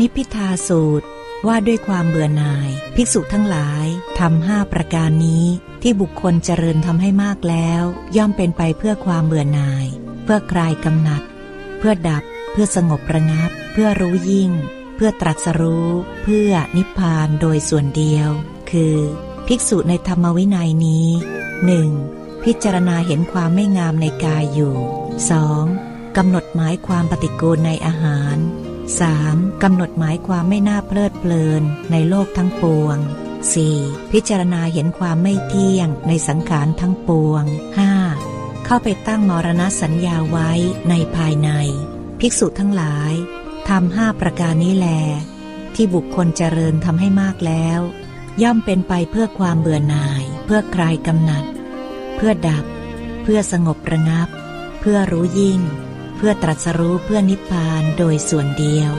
นิพพิทาสูตรว่าด้วยความเบื่อหน่าย ภิกษุทั้งหลายทำห้าประการนี้ ที่บุคคลเจริญทำให้มากแล้ว ย่อมเป็นไปเพื่อความเบื่อหน่าย เพื่อคลายกำหนัด เพื่อดับ เพื่อสงบระงับ เพื่อรู้ยิ่ง เพื่อตรัสรู้ เพื่อนิพพานโดยส่วนเดียว คือ ภิกษุในธรรมวินัยนี้หนึ่งพิจารณาเห็นความไม่งามในกายอยู่ 2. กำหนดหมายความปฏิกูลในอาหาร 3. กำหนดหมายความไม่น่าเพลิดเพลินในโลกทั้งปวง 4. พิจารณาเห็นความไม่เที่ยงในสังขารทั้งปวง 5. เข้าไปตั้งมรณสัญญาไว้ในภายใน ภิกษุทั้งหลายทำห้าประการนี้แล ที่บุคคลเจริญทำให้มากแล้ว ย่อมเป็นไปเพื่อความเบื่อหน่าย เพื่อคลายกำหนัด เพื่อดับ เพื่อสงบระงับ เพื่อรู้ยิ่ง เพื่อตรัสรู้เพื่อนิพพานโดยส่วนเดียว